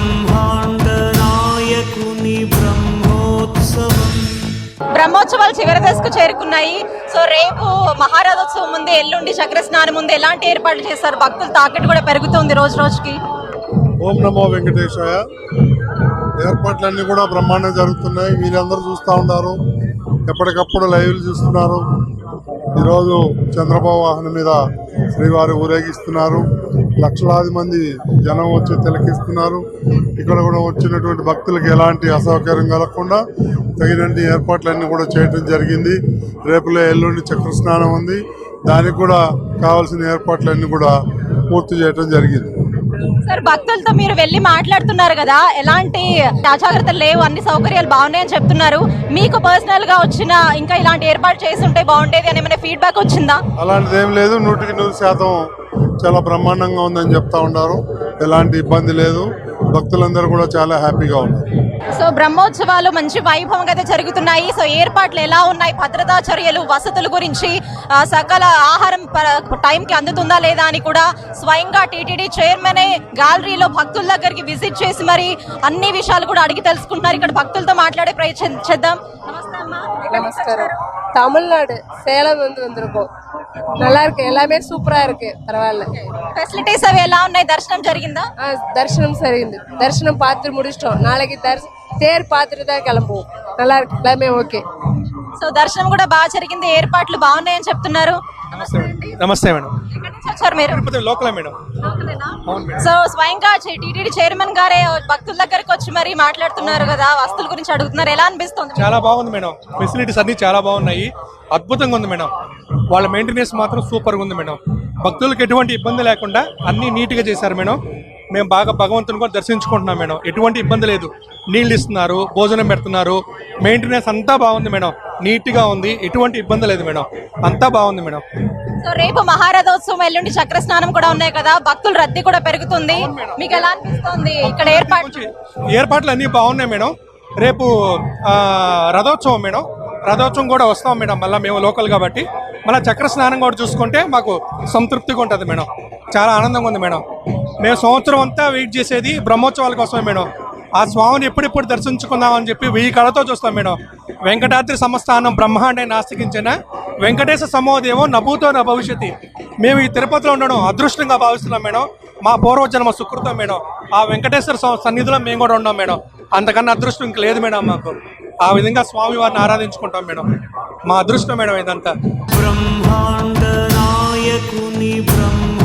బ్రహ్మాండ నాయకుని బ్రహ్మోత్సవం. బ్రహ్మోత్సవాలు చివరి దశకు చేరుకున్నాయి. సో రేపు మహారథోత్సవం ఉంది ఎల్లుండి చక్ర స్నానం ఉంది ఎలాంటి ఏర్పాట్లు చేస్తారు భక్తులు తాకట్టు కూడా పెరుగుతుంది రోజు రోజుకి. ఓం నమో వెంకటేశాయ. ఏర్పాట్లన్నీ కూడా బ్రహ్మాండంగా జరుగుతున్నాయి. మీరందరూ చూస్తూ ఉన్నారు. ఎప్పటికప్పుడు లైవ్లు చూస్తున్నారు. ఈరోజు చంద్రబాబు వాహనం మీద శ్రీవారి ఊరేగిస్తున్నారు. లక్షలాది మంది జనం వచ్చి తిలకిస్తున్నారు. ఇక్కడ కూడా వచ్చినటువంటి భక్తులకు ఎలాంటి అసౌకర్యం కలగకుండా తగినన్ని ఏర్పాట్లన్నీ కూడా చేయడం జరిగింది. రేపులో ఎల్లుండి చక్ర స్నానం ఉంది. దానికి కూడా కావాల్సిన ఏర్పాట్లన్నీ కూడా పూర్తి చేయడం జరిగింది. సార్ భక్తులతో మీరు వెళ్ళి మాట్లాడుతున్నారు కదా ఎలాంటి అజాగ్రత్తలు లేవు అన్ని సౌకర్యాలు బాగున్నాయని చెప్తున్నారు. మీకు పర్సనల్గా వచ్చిన ఇంకా ఇలాంటి ఏర్పాటు చేసి ఉంటే బాగుండేది అని ఏమైనా ఫీడ్బ్యాక్ వచ్చిందా? అలాంటిది ఏం లేదు నూటికి నూరు శాతం చాలా బ్రహ్మాండంగా ఉందని చెప్తా ఉన్నారు. ఎలాంటి ఇబ్బంది లేదు. భక్తులందరూ కూడా చాలా హ్యాపీగా ఉన్నారు. సో బ్రహ్మోత్సవాలు మంచి వైభవంగా అయితే జరుగుతున్నాయి సో ఏర్పాట్లు ఎలా ఉన్నాయి భద్రతా చర్యలు వసతుల గురించి ఆ, సకల ఆహారం ప- టైంకి అందుతుందా లేదా అని కూడా స్వయంగా టీటీడీ చైర్మనే గ్యాలరీలో భక్తుల దగ్గరికి విజిట్ చేసి మరి అన్ని విషయాలు కూడా అడిగి తెలుసుకుంటున్నారు ఇక్కడ భక్తులతో మాట్లాడే ప్రయత్నం చేద్దాం నమస్తే అమ్మా நமஸ்காரம் தமிழ்நாடு சேலம் வந்து வந்திருக்கோம் நல்லா இருக்கு எல்லாமே சூப்பரா இருக்கு பரவாயில்ல ఫెసిలిటీస్ అవి ఎలా ఉన్నాయి దర్శనం జరిగిందా ஆ, தரிசனம் சரிந்து தரிசனம் பார்த்து முடிச்சிட்டோம் நாளைக்கு தரிச தேர் பார்த்துட்டு தான் கிளம்புவோம் நல்லா இருக்கு எல்லாமே ஓகே సో దర్శనం కూడా బాగా జరిగింది ఏర్పాట్లు బాగున్నాయని చెప్తున్నారు నమస్తే మేడం ఎక్కడి నుంచి వచ్చారు మీరు తిరుపతి లోకలే మేడం సో స్వయంగా టీటీడీ చైర్మన్ గారే భక్తుల దగ్గరికి వచ్చి మరి మాట్లాడుతున్నారు కదా వస్తువుల గురించి అడుగుతున్నారు ఎలా అనిపిస్తుంది చాలా బాగుంది మేడం ఫెసిలిటీస్ అన్ని చాలా బాగున్నాయి అద్భుతంగా ఉంది మేడం వాళ్ళ మెయింటెనెన్స్ మాత్రం సూపర్గా ఉంది మేడం భక్తులకు ఎటువంటి ఇబ్బంది లేకుండా అన్ని నీట్గా చేశారు మేడం మేము బాగా భగవంతుని కూడా దర్శించుకుంటున్నాం మేడం. ఎటువంటి ఇబ్బంది లేదు. నీళ్ళు ఇస్తున్నారు భోజనం పెడుతున్నారు. మెయింటెనెన్స్ అంతా బాగుంది మేడం. నీట్గా ఉంది. ఎటువంటి ఇబ్బంది లేదు మేడం. అంతా బాగుంది మేడం. సో రేపు మహారథోత్సవం ఎల్లుండి చక్ర స్నానం కూడా ఉన్నాయి కదా. భక్తుల రద్దీ కూడా పెరుగుతుంది. మీకు ఎలా అనిపిస్తుంది? ఇక్కడ ఏర్పాటు మంచి ఏర్పాట్లు అన్నీ బాగున్నాయి మేడం. రేపు రథోత్సవం మేడం. రథోత్సవం కూడా వస్తాం మేడం. మళ్ళీ మేము లోకల్ కాబట్టి. మళ్ళీ చక్ర స్నానం కూడా చూసుకుంటే మాకు సంతృప్తిగా ఉంటుంది మేడం. చాలా ఆనందంగా ఉంది మేడం. మేము సంవత్సరం అంతా వెయిట్ చేసేది బ్రహ్మోత్సవాల కోసమే మేడం. ఆ స్వామిని ఎప్పుడెప్పుడు దర్శించుకుందాం అని చెప్పి వెయ్యి కళతో చూస్తాం మేడం. వెంకటాద్రి సంస్థానం బ్రహ్మాండే నాస్తికించిన వెంకటేశ సమోదేవం నభూతో నా భవిష్యత్తి మేము ఈ తిరుపతిలో ఉండడం అదృష్టంగా భావిస్తున్నాం మేడం. మా పూర్వజన్మ సుకృతం మేడం. ఆ వెంకటేశ్వర సన్నిధిలో మేము కూడా ఉన్నాం మేడం. అంతకన్నా అదృష్టం ఇంక లేదు మేడం మాకు. ఆ విధంగా స్వామి వారిని ఆరాధించుకుంటాం మేడం. మా అదృష్టం మేడం ఇదంతా. బ్రహ్మాండ నాయకుని బ్రహ్మ